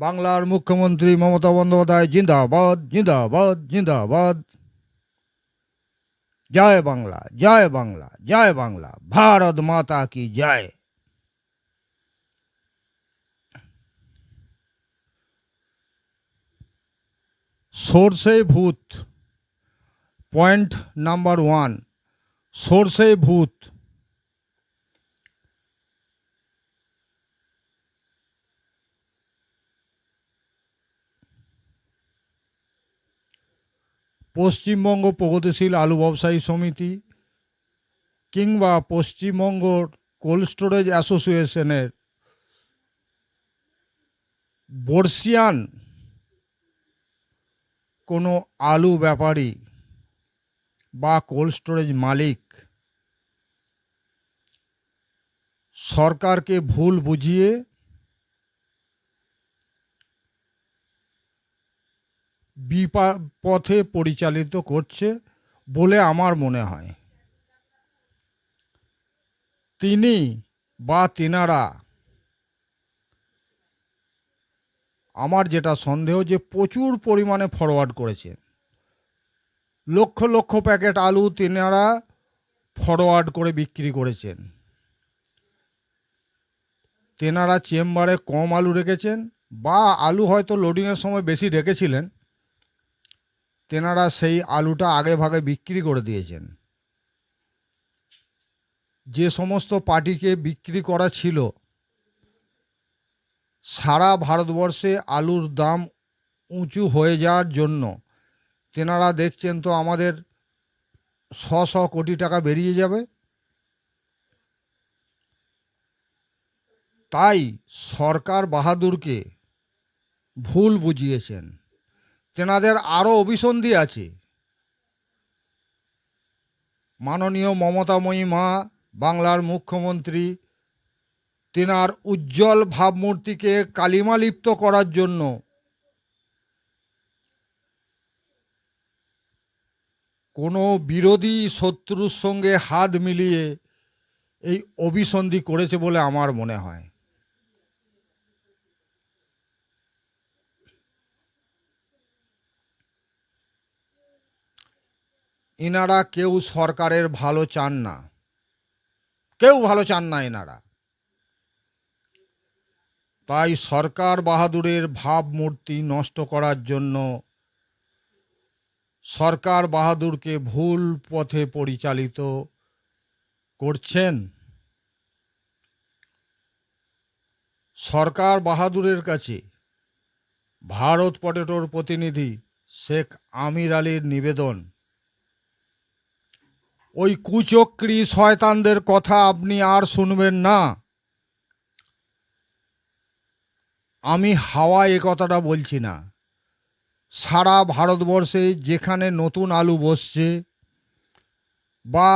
বাংলার মুখ্যমন্ত্রী মমতা বন্দ্যোপাধ্যায় জিন্দাবাদ জিন্দাবাদ জিন্দাবাদ। জয় বাংলা জয় বাংলা জয় বাংলা। ভারত মাতা কি জয়? সর্ষে ভূত, পয়েন্ট নাম্বার ওয়ান। সর্ষে ভূত পশ্চিমবঙ্গ প্রগতিশীল আলু ব্যবসায়ী সমিতি কিংবা পশ্চিমবঙ্গ কোল্ড স্টোরেজ অ্যাসোসিয়েশনের বর্ষিয়ান কোনো আলু ব্যাপারী বা কোল্ড স্টোরেজ মালিক সরকারকে ভুল বুঝিয়ে বিপথে পরিচালিত করছে বলে আমার মনে হয়। তিনি বা তিনারা আমার যেটা সন্দেহ যে প্রচুর পরিমাণে ফরওয়ার্ড করেছে। লক্ষ লক্ষ প্যাকেট আলু তিনারা ফরওয়ার্ড করে বিক্রি করেছেন। তেনারা চেম্বারে কম আলু রেখেছেন বা আলু হয়তো লোডিংয়ের সময় বেশি রেখেছিলেন তেনারা সেই আলুটা আগে ভাগে বিক্রি করে দিয়েছেন। যে সমস্ত পার্টিকে বিক্রি করা ছিল, সারা ভারতবর্ষে আলুর দাম উঁচু হয়ে যাওয়ার জন্য তেনারা দেখছেন তো আমাদের শ শ কোটি টাকা বেরিয়ে যাবে। তাই সরকার বাহাদুরকে ভুল বুঝিয়েছেন। তেনাদের আরও অভিসন্ধি আছে। মাননীয় মমতাময়ী মা, বাংলার মুখ্যমন্ত্রী, তেনার উজ্জ্বল ভাবমূর্তিকে কালিমালিপ্ত করার জন্য কোনো বিরোধী শত্রুর সঙ্গে হাত মিলিয়ে এই অভিসন্ধি করেছে বলে আমার মনে হয়। এনারা কেউ সরকারের ভালো চান না। কেউ ভালো চান না এনারা তাই সরকার বাহাদুরের ভাবমূর্তি নষ্ট করার জন্য সরকার বাহাদুরকে ভুল পথে পরিচালিত করছেন। সরকার বাহাদুরের কাছে ভারত পটেটোর প্রতিনিধি শেখ আমির আলীর নিবেদন। ওই কুচক্রি শয়তানদের কথা আপনি আর শুনবেন না। আমি হাওয়া এ কথাটা বলছি না। সারা ভারতবর্ষে যেখানে নতুন আলু বসছে বা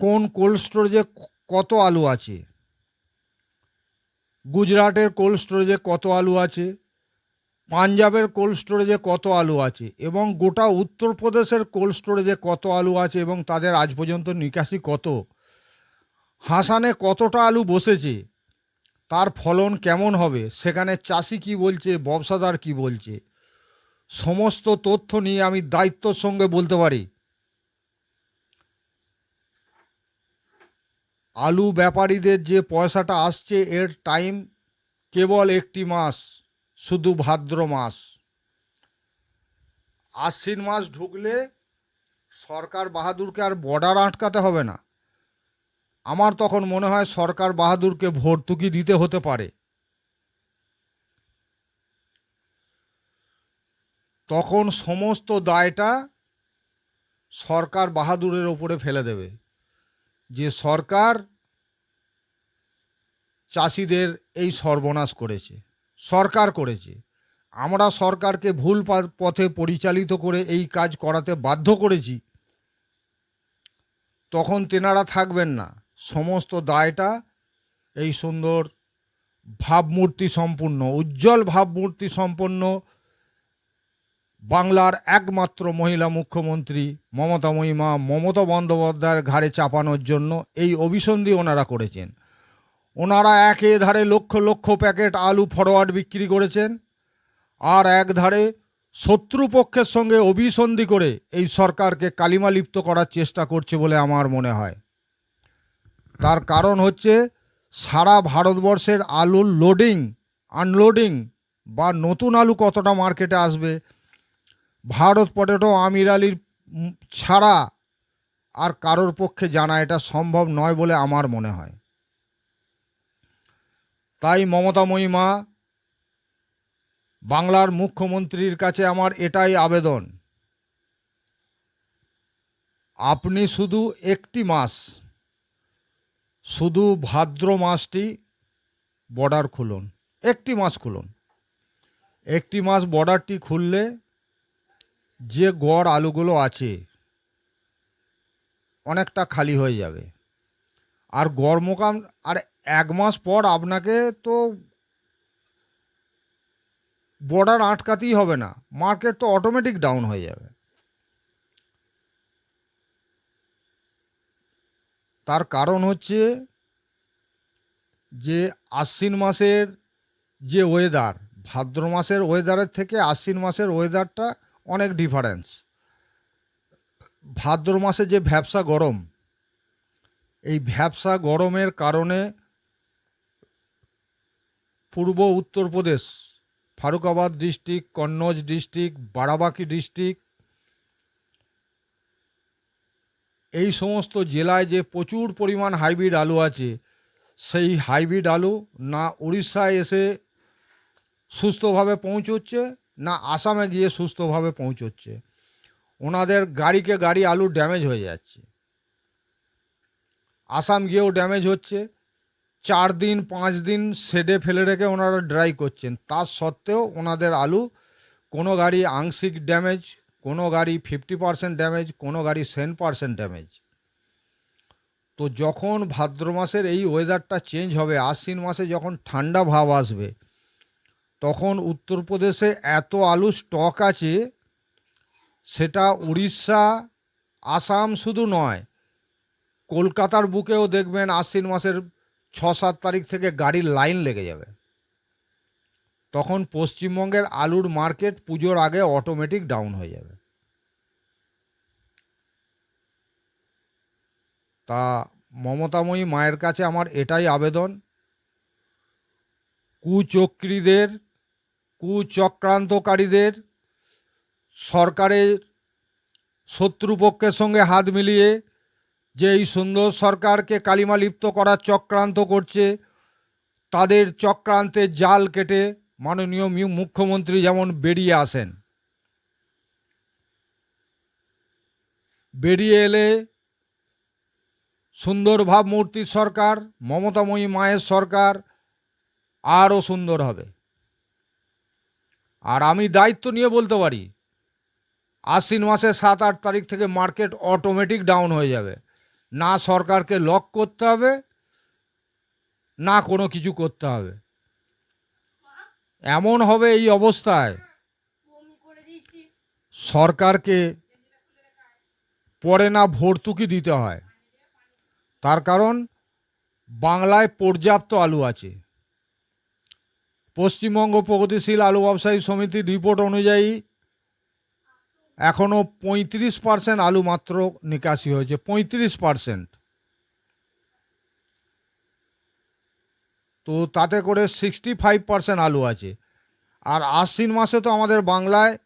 কোন কোল্ড স্টোরেজে কত আলু আছে, গুজরাটের কোল্ড স্টোরেজে কত আলু আছে পাঞ্জাবের কোল্ড স্টোরেজে কত আলু আছে এবং গোটা উত্তরপ্রদেশের কোল্ড স্টোরেজে কত আলু আছে এবং তাদের আজ পর্যন্ত নিকাশি কত? হাসানে কতটা আলু বসেছে? তার ফলন কেমন হবে? সেখানে চাষি কি বলছে? ব্যবসাদার কি বলছে? সমস্ত তথ্য নিয়ে আমি দায়িত্বর সঙ্গে বলতে পারি। আলু ব্যাপারীদের যে পয়সাটা আসছে, এর টাইম কেবল একটি মাস। শুধু ভাদ্র মাস। আশ্বিন মাস ঢুকলে সরকার বাহাদুরকে আর বর্ডার আটকাতে হবে না। আমার তখন মনে হয় সরকার বাহাদুরকে ভর্তুকি দিতে হতে পারে। তখন সমস্ত দায়টা সরকার বাহাদুরের ওপরে ফেলে দেবে। যে সরকার চাষিদের এই সর্বনাশ করেছে। সরকার করেছে। আমরা সরকারকে ভুল পথে পরিচালিত করে এই কাজ করাতে বাধ্য করেছি। তখন তেনারা থাকবেন না। সমস্ত দায়টা এই সুন্দর ভাবমূর্তি সম্পূর্ণ, উজ্জ্বল ভাবমূর্তি সম্পন্ন বাংলার একমাত্র মহিলা মুখ্যমন্ত্রী মমতা মহিমা মমতা বন্দ্যোপাধ্যায়ের ঘাড়ে চাপানোর জন্য এই অভিসন্ধি ওনারা করেছেন। ওনারা একে ধারে লক্ষ লক্ষ প্যাকেট আলু ফরওয়ার্ড বিক্রি করেছেন, আর এক ধারে শত্রুপক্ষের সঙ্গে অভিসন্ধি করে এই সরকারকে কালিমালিপ্ত করার চেষ্টা করছে বলে আমার মনে হয়। তার কারণ হচ্ছে সারা ভারতবর্ষের আলুর লোডিং আনলোডিং বা নতুন আলু কতটা মার্কেটে আসবে, ভারত পটেটো, আমির আলীর ছাড়া আর কারোর পক্ষে জানা এটা সম্ভব নয় বলে আমার মনে হয়। তাই মমতাময়ী মা বাংলার মুখ্যমন্ত্রীর কাছে আমার এটাই আবেদন। আপনি শুধু একটি মাস, শুধু ভাদ্র মাসটি বর্ডার খুলুন, একটি মাস খুলুন। একটি মাস বর্ডারটি খুললে যে গড় আলুগুলো আছে, অনেকটা খালি হয়ে যাবে। আর গড় মোকাম আর এক মাস পর আপনাকে তো বর্ডার আটকাতেই হবে না। মার্কেট তো অটোমেটিক ডাউন হয়ে যাবে। তার কারণ হচ্ছে যে আশ্বিন মাসের যে ওয়েদার ভাদ্র মাসের ওয়েদারের থেকে আশ্বিন মাসের ওয়েদারটা অনেক ডিফারেন্স ভাদ্র মাসে যে ভ্যাবসা গরম, এই ভ্যাবসা গরমের কারণে পূর্ব Uttar Pradesh Farrukhabad district, Kannauj district, Barabanki district. এই সমস্ত জেলায় যে প্রচুর পরিমাণ হাইব্রিড আলু আছে, সেই হাইব্রিড আলু না উড়িষ্যায় এসে সুস্থভাবে পৌঁছচ্ছে, না আসামে গিয়ে সুস্থভাবে পৌঁছচ্ছে। ওনাদের গাড়িকে গাড়ি আলু ড্যামেজ হয়ে যাচ্ছে। আসাম গিয়েও ড্যামেজ হচ্ছে। চার দিন, পাঁচ দিন শেডে ফেলে রেখে ওনারা ড্রাই করছেন। তার সত্ত্বেও ওনাদের আলু, কোনো গাড়ি আংশিক ড্যামেজ কোনো গাড়ি ফিফটি পার্সেন্ট ড্যামেজ কোনো গাড়ি সেন পার্সেন্ট ড্যামেজ তো যখন ভাদ্র মাসের এই ওয়েদারটা চেঞ্জ হবে, আশ্বিন মাসে যখন ঠান্ডা ভাব আসবে, তখন উত্তরপ্রদেশে এত আলু স্টক আছে, সেটা উড়িষ্যা, আসাম শুধু নয়, কলকাতার বুকেও দেখবেন আশ্বিন মাসের ছ সাত তারিখ থেকে গাড়ির লাইন লেগে যাবে। তখন পশ্চিমবঙ্গের আলুর মার্কেট পুজোর আগে অটোমেটিক ডাউন হয়ে যাবে। তা মমতাময়ী মায়ের কাছে আমার এটাই আবেদন। কুচক্রীদের, কুচক্রান্তকারীদের সরকারের শত্রুপক্ষের সঙ্গে হাত মিলিয়ে যে এই সুন্দর সরকারকে কালিমা লিপ্ত করার চক্রান্ত করছে, তাদের চক্রান্তের জাল কেটে মাননীয় মুখ্যমন্ত্রী যেমন বেরিয়ে আসেন। বেরিয়ে এলে সুন্দর ভাবমূর্তির সরকার, মমতাময়ী মায়ের সরকার আরও সুন্দর হবে। আর আমি দায়িত্ব নিয়ে বলতে পারি, আশ্বিন মাসের সাত আট তারিখ থেকে মার্কেট অটোমেটিক ডাউন হয়ে যাবে। না সরকারকে লক করতে হবে, না কোনো কিছু করতে হবে। এমন হবে এই অবস্থায় সরকারকে পরে না ভর্তুকি দিতে হয়। তার কারণ বাংলায় পর্যাপ্ত আলু আছে। পশ্চিমবঙ্গ প্রগতিশীল আলু ব্যবসায়ী সমিতির রিপোর্ট অনুযায়ী এখনও পঁয়ত্রিশ পার্সেন্ট আলু মাত্র নিকাশি হয়েছে, পঁয়ত্রিশ পার্সেন্ট তো তাতে করে সিক্সটি ফাইভ পার্সেন্ট আলু আছে। আর আশ্বিন মাসে তো আমাদের বাংলায়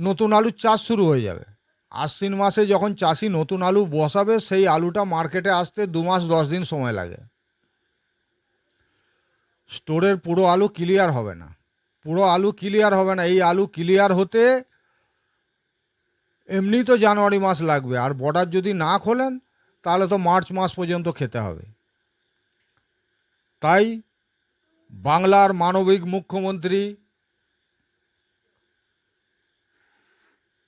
নতুন আলুর চাষ শুরু হয়ে যাবে। আশ্বিন মাসে যখন চাষি নতুন আলু বসাবে, সেই আলুটা মার্কেটে আসতে দু মাস, দশ দিন সময় লাগে। স্টোরের পুরো আলু ক্লিয়ার হবে না। পুরো আলু ক্লিয়ার হবে না। এই আলু ক্লিয়ার হতে এমনি তো জানুয়ারি মাস লাগবে। আর বর্ডার যদি না খোলেন, তাহলে তো মার্চ মাস পর্যন্ত খেতে হবে। তাই বাংলার মানবিক মুখ্যমন্ত্রী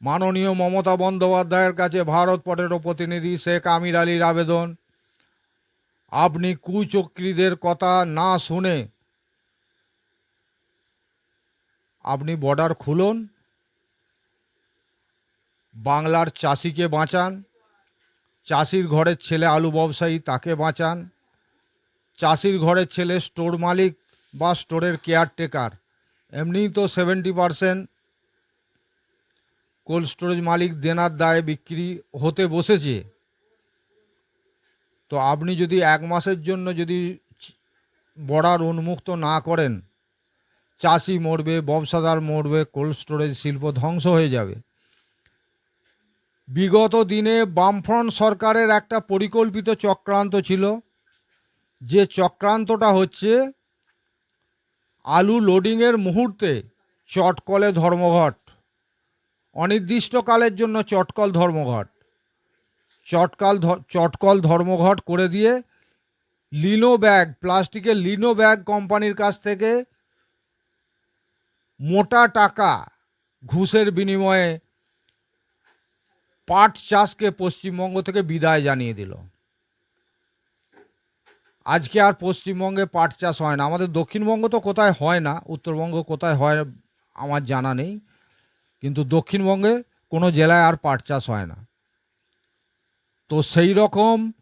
মাননীয় মমতা বন্দ্যোপাধ্যায়ের কাছে ভারত পটেটো প্রতিনিধি শেখ আমির আলীর আবেদন। আপনি কুচক্রীদের কথা না শুনে আপনি বর্ডার খুলুন। বাংলার চাষিকে বাঁচান, চাষির ঘরের ছেলে আলু ব্যবসায়ী তাকে বাঁচান, চাষির ঘরের ছেলে স্টোর মালিক বা স্টোরের কেয়ারটেকার। এমনিই তো সেভেন্টি পারসেন্ট কোল্ড স্টোরেজ মালিক দেনার দায়ে বিক্রি হতে বসেছে। তো আপনি যদি এক মাসের জন্য যদি বর্ডার উন্মুক্ত না করেন, চাষি মরবে, ব্যবসাদার মরবে, কোল্ড স্টোরেজ শিল্প ধ্বংস হয়ে যাবে। বিগত দিনে বামফ্রন্ট সরকারের একটা পরিকল্পিত চক্রান্ত ছিল। যে চক্রান্তটা হচ্ছে আলু লোডিংয়ের মুহূর্তে চটকলে ধর্মঘট। অনির্দিষ্টকালের জন্য চটকল ধর্মঘট। চটকাল চটকল ধর্মঘট করে দিয়ে লিনো ব্যাগ প্লাস্টিকের লিনো ব্যাগ কোম্পানির কাছ থেকে মোটা টাকা ঘুষের বিনিময়ে পাট চাষকে পশ্চিমবঙ্গ থেকে বিদায় জানিয়ে দিল। আজকে আর পশ্চিমবঙ্গে পাট চাষ হয় না। আমাদের দক্ষিণবঙ্গ তো কোথায় হয় না, উত্তরবঙ্গ কোথায় হয় আমার জানা নেই। কিন্তু দক্ষিণবঙ্গে কোনো জেলায় আর পাট চাষ হয় না। তো সেই রকম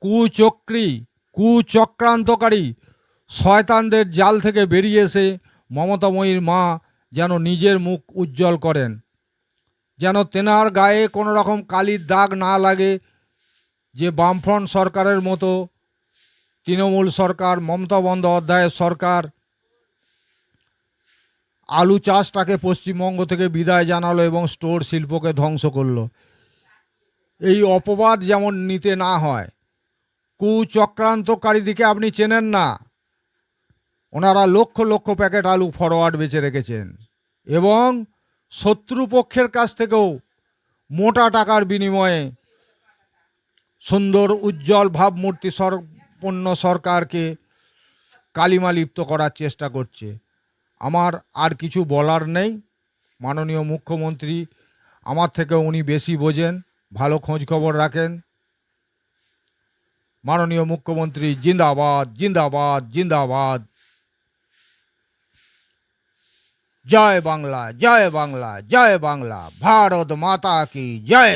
কুচক্রী, কুচক্রান্তকারী শয়তানদের জাল থেকে বেরিয়ে এসে মমতাময়ীর মা যেন নিজের মুখ উজ্জ্বল করেন। যেন তেনার গায়ে কোনো রকম কালির দাগ না লাগে, যে বামফ্রন্ট সরকারের মতো, তৃণমূল সরকার, মমতা বন্দ্যোপাধ্যায়ের সরকার, আলু চাষটাকে পশ্চিমবঙ্গ থেকে বিদায় জানালো এবং স্টোর শিল্পকে ধ্বংস করল। এই অপবাদ যেমন নিতে না হয় কুচক্রান্তকারীদিকে আপনি চেনেন না। ওনারা লক্ষ লক্ষ প্যাকেট আলু ফরওয়ার্ড বেচে রেখেছেন। এবং শত্রুপক্ষের কাছ থেকেও মোটা টাকার বিনিময়ে সুন্দর উজ্জ্বল ভাবমূর্তি সম্পন্ন সরকারকে কালিমা লিপ্ত করার চেষ্টা করছে। আমার আর কিছু বলার নেই। মাননীয় মুখ্যমন্ত্রী, আমার থেকে উনি বেশি বোঝেন, ভালো খোঁজ খবর রাখেন। মাননীয় মুখ্যমন্ত্রী, জিন্দাবাদ জিন্দাবাদ জিন্দাবাদ। জয় বাংলা জয় বাংলা জয় বাংলা ভারত মাতা কি জয়?